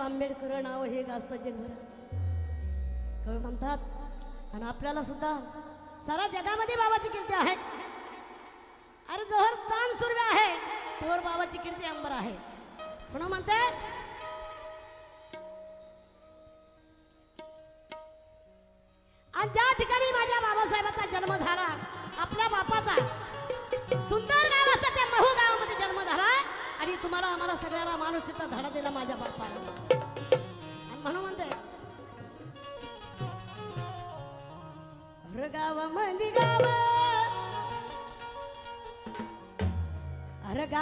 बाबासाहेब आंबेडकर नाव हे गाजतं जगभर कवी म्हणतात आणि आपल्याला सुद्धा सारा जगामध्ये बाबाची कीर्ती आहे. अरे जोहर चांद सूर्य आहे तोवर बाबाची कीर्ती अंबर आहे. म्हणून म्हणते? आणि ज्या ठिकाणी माझ्या बाबासाहेबाचा जन्म झाला आपल्या बापाचा सुंदर गाव असं त्या महू गावामध्ये जन्म झाला आणि तुम्हाला आम्हाला सगळ्याला माणूस तिथं धडा दिला माझ्या बापाला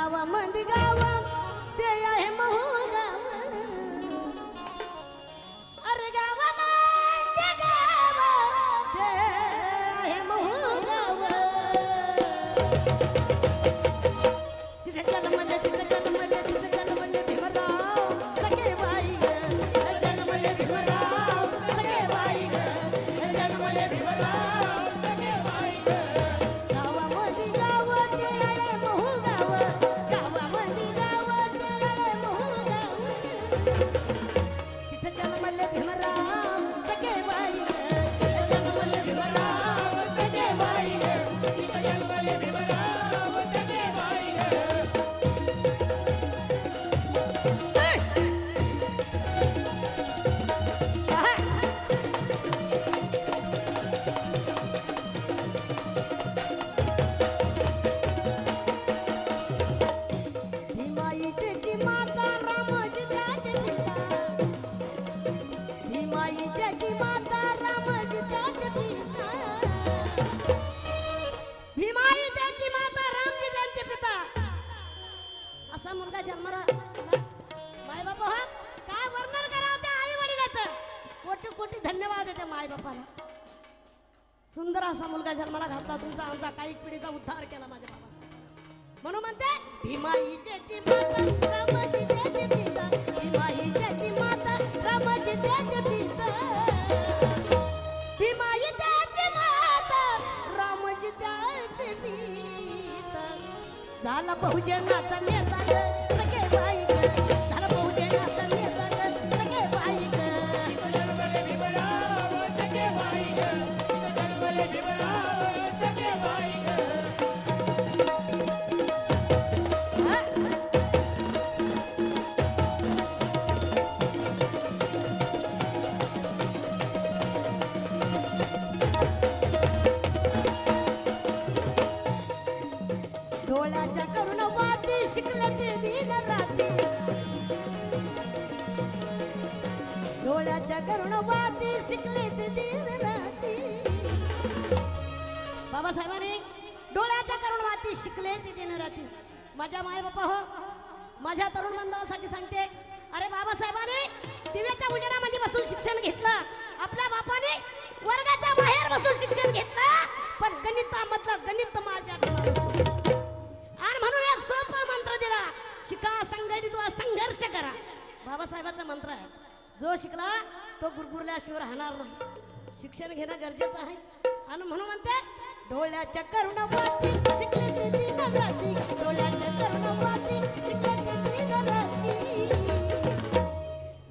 गावा मंद गावा ते आहे महू सुंदर असा मुलगा जन्माला घातला. तुमचा आमचा काही पिढीचा उद्धार केला माझ्या बाबासाहेबांना. म्हणून म्हणते भीमाई त्याची माता रामाची त्याची पिता. भीमाई त्याची माता रामाची त्याची पिता. भीमाई त्याची माता रामाची त्याची पिता. झाला बहुजनाचा नेता ग सगळे बाई बाबासाहेबांनी डोळ्याच्या करून वाती शिकले ते दिन राती माझ्या माय बापा हो माझ्या तरुण बांधवासाठी सांगते अरे बाबासाहेबांनी दिव्याच्या उजेडामध्ये बसून शिक्षण घेतलं. आपल्या बापाने वर्गाच्या बाहेर बसून शिक्षण घेतलं. पण गणितामधलं गणित माझ्या आणि म्हणून एक सोपा मंत्र दिला शिका संघटित व्हा, संघर्ष करा. बाबासाहेबाचा मंत्र आहे. जो शिकला तो गुरगुरल्याशिवाय राहणार नाही. शिक्षण घेणं गरजेचं आहे. आणि म्हणून म्हणते डोळ्याच्या करुण वाती शिकले ते दिन राती डोळ्याच्या करुण वाती शिकले ते दिन राती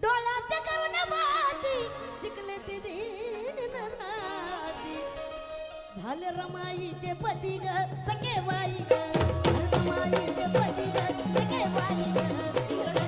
डोळ्याच्या करुण वाती शिकले ते दिन राती झाले रमाईचे पती ग सके बाई ग रमाईचे पती ग सगळे बाई ग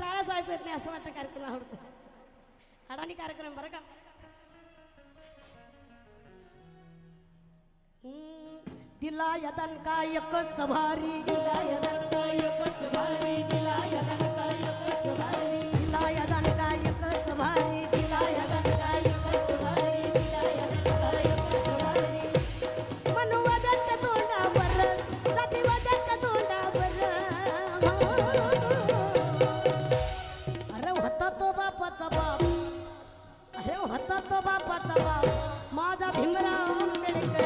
टाळाच ऐकू येत नाही असं वाटतं कार्यक्रम आवडतो. हाडानी कार्यक्रम बरं का? दिला यदन का एकच भारी दिला यदन का एकच भारी. Thank you.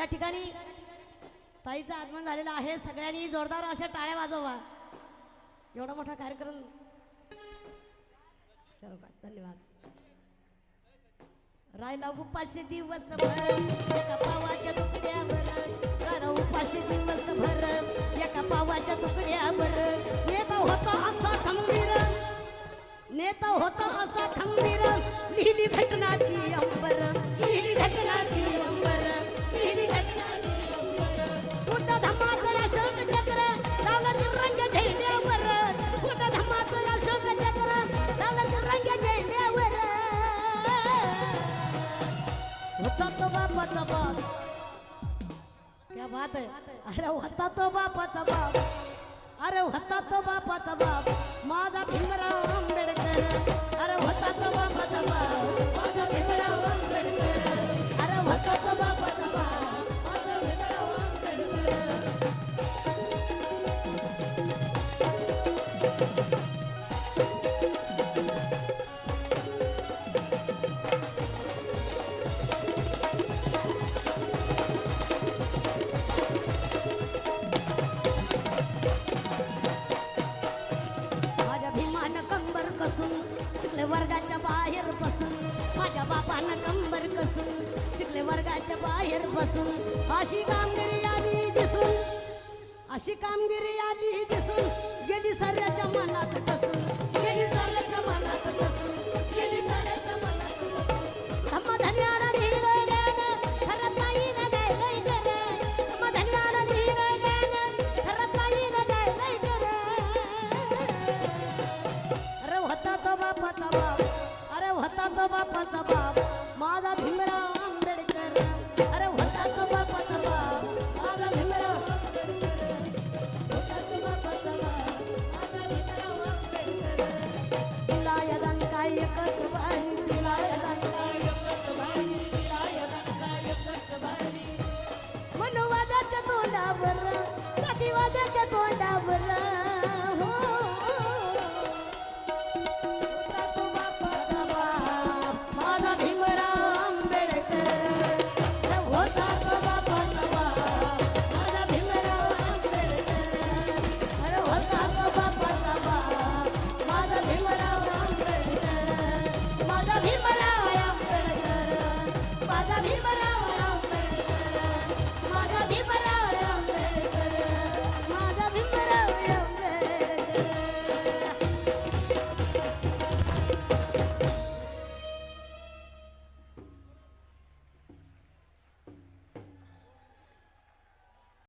या ठिकाणी ताईचं आगमन झालेलं आहे. सगळ्यांनी जोरदार अशा टाळ्या वाजवा. एवढा मोठा कार्यक्रम. धन्यवाद. राहिला उपाशी दिवस भर एका पावाच्या तुकड्यावर. राहिला उपाशी दिवस भर एका पावाच्या तुकड्यावर. नेता होता असा खंबीर. नेता होता असा खंबीर. लिहिली भेटणार ती अंबर. बापाचा बाप. क्या बात आहे? अरे होता तो बापाचा बाप. अरे होता तो बापाचा बाप. माझा भीमराव आंबेडकर. अरे होता तो बापाचा बाप. माझा भीमराव आंबेडकर. दिसून अशी कामगिरी आली दिसून. अशी कामगिरी आली दिसून गेली सर्याच्या मनात